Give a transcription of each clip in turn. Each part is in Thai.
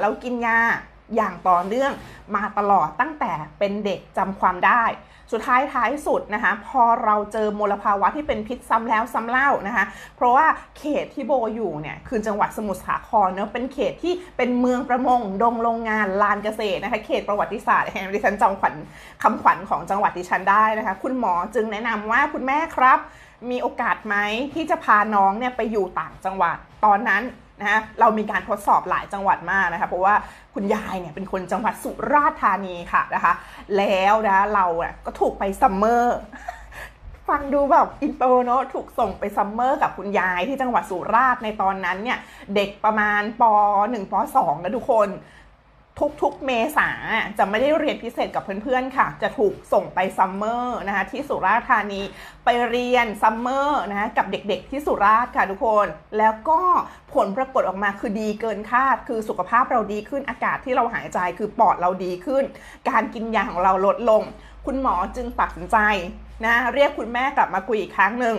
เรากินยาอย่างต่อเนื่องมาตลอดตั้งแต่เป็นเด็กจำความได้ สุดท้ายท้ายสุดนะคะ พอเราเจอมลภาวะที่เป็นพิษซ้ำแล้วซ้ำเล่านะคะ เพราะว่าเขตที่โบอยู่เนี่ยคือจังหวัดสมุทรสาครเนอะเป็นเขตที่เป็นเมืองประมงดงโรงงานลานเกษตรนะคะ เขตประวัติศาสตร์แห่งดิฉันจำขวัญคำขวัญของจังหวัดดิฉันได้นะคะ คุณหมอจึงแนะนำว่าคุณแม่ครับ มีโอกาสไหมที่จะพาน้องเนี่ยไปอยู่ต่างจังหวัดตอนนั้นนะฮะเรามีการทดสอบหลายจังหวัดมากนะคะเพราะว่าคุณยายเนี่ยเป็นคนจังหวัดสุราษฎร์ธานีค่ะนะคะแล้วนะเราเนี่ยก็ถูกไปซัมเมอร์ฟังดูแบบอินเตอร์เนาะถูกส่งไปซัมเมอร์กับคุณยายที่จังหวัดสุราษฎร์ในตอนนั้นเนี่ยเด็กประมาณป .1 ป .2 นะทุกคน ทุกๆ เมษาจะไม่ได้เรียนพิเศษกับเพื่อนๆ ค่ะ จะถูกส่งไปซัมเมอร์นะคะที่สุราษฎร์ธานีไปเรียนซัมเมอร์นะคะกับเด็กๆ ที่สุราษฎร์ค่ะทุกคน แล้วก็ผลปรากฏออกมาคือดีเกินคาด คือสุขภาพเราดีขึ้นอากาศที่เราหายใจคือปอดเราดีขึ้น การกินยาของเราลดลง คุณหมอจึงตัดสินใจนะเรียกคุณแม่กลับมาคุยอีกครั้งหนึ่ง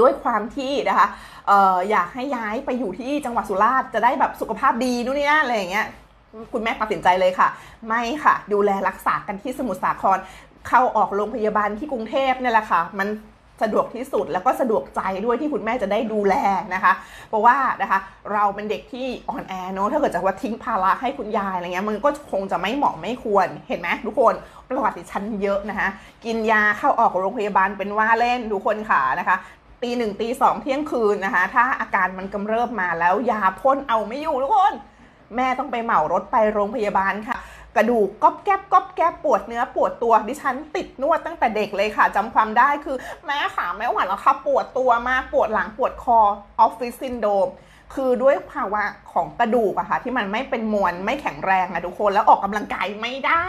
ด้วยความที่นะคะอออยากให้ย้ายไปอยู่ที่จังหวัดสุราษฎร์จะได้แบบสุขภาพดีนู่นนี่นั่นอะไรอย่างเงี้ย คุณแม่ตัดสินใจเลยค่ะ ไม่ค่ะ ดูแลรักษากันที่สมุทรสาคร เข้าออกโรงพยาบาลที่กรุงเทพเนี่ยแหละค่ะ มันสะดวกที่สุดแล้วก็สะดวกใจด้วยที่คุณแม่จะได้ดูแลนะคะ เพราะว่านะคะเราเป็นเด็กที่อ่อนแอเนอะถ้าเกิดจะว่าทิ้งภาระให้คุณยายอะไรเงี้ยมันก็คงจะไม่เหมาะไม่ควรเห็นไหมทุกคนประวัติชั้นเยอะนะคะกินยาเข้าออกโรงพยาบาลเป็นว่าเล่นทุกคนค่ะนะคะตีหนึ่งตีสองเที่ยงคืนนะคะ ถ้าอาการมันกำเริบมาแล้วยาพ่นเอาไม่อยู่ทุกคน แม่ต้องไปเหมารถไปโรงพยาบาลค่ะ กระดูกก๊อบแก๊บก๊อบแก๊บปวดเนื้อปวดตัวดิฉันติดนวดตั้งแต่เด็กเลยค่ะจำความได้คือแม่ขาไม่ไหวแล้วค่ะปวดตัวมากปวดหลังปวดคอออฟฟิศซินโดมคือด้วยภาวะของกระดูกอะค่ะที่มันไม่เป็นมวลไม่แข็งแรงอะทุกคนแล้วออกกำลังกายไม่ได้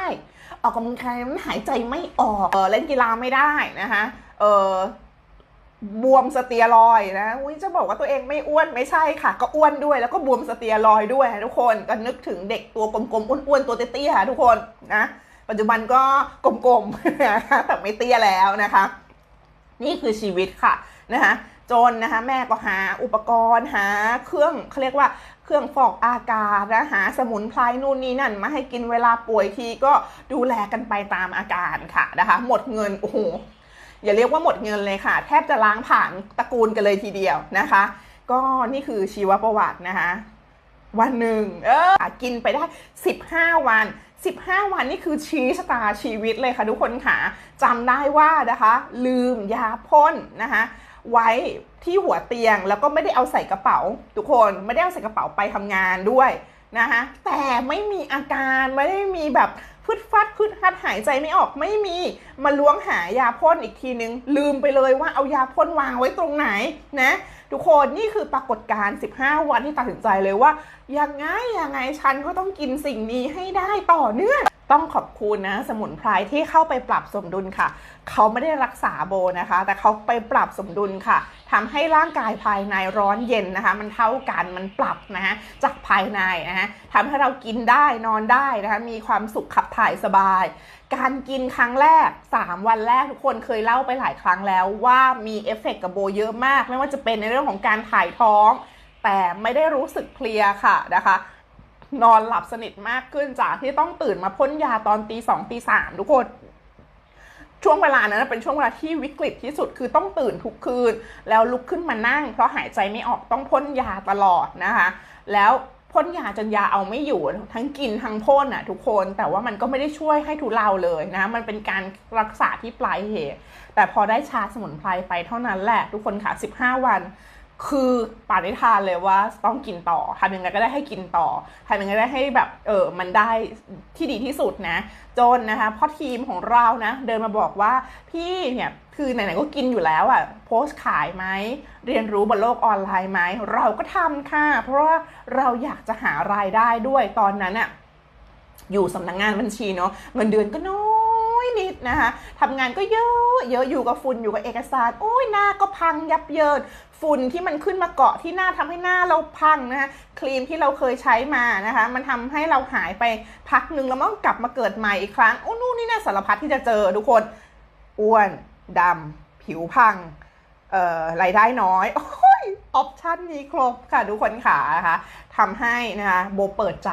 ออกกำลังกายมันหายใจไม่ออกเออเล่นกีฬาไม่ได้นะคะเออ บวมสเตียรอยนะอุ้ยจะบอกว่าตัวเองไม่อ้วนไม่ใช่ค่ะ ก็อ้วนด้วยแล้วก็บวมสเตียรอยด้วยทุกคนก็นึกถึงเด็กตัวกลมๆอ้วนๆตัวเตี้ยๆทุกคนนะปัจจุบันก็กลมๆนะคะแต่ไม่เตี้ยแล้วนะคะ นี่คือชีวิตค่ะนะคะจนนะคะแม่ก็หาอุปกรณ์หาเครื่องเขาเรียกว่าเครื่องฟอกอากาศนะหาสมุนไพรนู่นนี่นั่น มาให้กินเวลาป่วยทีก็ดูแลกันไปตามอาการค่ะนะคะ หมดเงินโอ้โห อย่าเรียกว่าหมดเงินเลยค่ะ แทบจะล้างผ่านตระกูลกันเลยทีเดียวนะคะ ก็นี่คือชีวประวัตินะคะวันหนึ่งเออกินไปได้ 15 วัน 15 วันนี่คือชี้ชะตาชีวิตเลยค่ะทุกคนค่ะจำได้ว่านะคะ ลืมยาพ่นนะคะไว้ที่หัวเตียงแล้วก็ไม่ได้เอาใส่กระเป๋า ทุกคนไม่ได้เอาใส่กระเป๋าไปทำงานด้วยนะคะแต่ไม่มีอาการไม่ได้มีแบบ พึดฟัดพึดฮัดหายใจไม่ออกไม่มีมาล้วงหายาพ่นอีกทีนึง ลืมไปเลยว่าเอายาพ่นวางไว้ตรงไหนนะทุกคนนี่คือปรากฏการณ์ 15 วันที่ตัดสินใจเลยว่ายังไงยังไงฉันก็ต้องกินสิ่งนี้ให้ได้ต่อเนื่อง ต้องขอบคุณนะสมุนไพรที่เข้าไปปรับสมดุลค่ะ เขาไม่ได้รักษาโบนะคะ แต่เขาไปปรับสมดุลค่ะทำให้ร่างกายภายในร้อนเย็นนะคะ มันเท่ากันมันปรับนะฮะจากภายในนะฮะทำให้เรากินได้นอนได้นะคะมีความสุขขับถ่ายสบาย การกินครั้งแรก 3 วันแรกทุกคนเคยเล่าไปหลายครั้งแล้วว่ามีเอฟเฟกต์กับโบเยอะมาก ไม่ว่าจะเป็นในเรื่องของการถ่ายท้อง แต่ไม่ได้รู้สึกเพลียค่ะนะคะ นอนหลับสนิทมากขึ้นจากที่ต้องตื่นมาพ่นยาตอนตีสองตีสามทุกคนช่วงเวลานั้นเป็นช่วงเวลาที่วิกฤตที่สุดคือต้องตื่นทุกคืน แล้วลุกขึ้นมานั่ง เพราะหายใจไม่ออกต้องพ่นยาตลอดนะคะ แล้วพ่นยาจนยาเอาไม่อยู่ทั้งกินทั้งพ่นอะทุกคนแต่ว่ามันก็ไม่ได้ช่วยให้ทุเลาเลยนะ มันเป็นการรักษาที่ปลายเหตุ แต่พอได้ชาสมุนไพรไปเท่านั้นแหละ ทุกคนค่ะ 15 วัน คือปานิทานเลยว่าต้องกินต่อทำยังไงก็ได้ให้กินต่อทำยังไงได้ให้แบบเออมันได้ที่ดีที่สุดนะ จนนะคะพ่อทีมของเรานะ เดินมาบอกว่าพี่เนี่ยคือไหนๆก็กินอยู่แล้วอะ่ะโพสต์ขายไหมเรียนรู้บนโลกออนไลน์ไหมเราก็ทำค่ะ เพราะว่าเราอยากจะหารายได้ด้วยตอนนั้นอะอยู่สำนักงงานบัญชีเนาะเงินเดือนก็น้อย นิดนะคะทำงานก็เยอะเยอะอยู่กับฝุ่นอยู่กับเอกสารโอ้ยหน้าก็พังยับเยินฝุ่นที่มันขึ้นมาเกาะที่หน้าทำให้หน้าเราพังนะคะครีมที่เราเคยใช้มานะคะ มันทำให้เราหายไปพักหนึ่งแล้วมันก็กลับมาเกิดใหม่อีกครั้งโอ้นู่นนี่น่าสารพัดที่จะเจอทุกคนอ้วนดำผิวพังเอ่อรายได้น้อยโอ้ยออปชันมีครบค่ะทุกคนค่ะนะคะทำให้นะคะโบเปิดใจ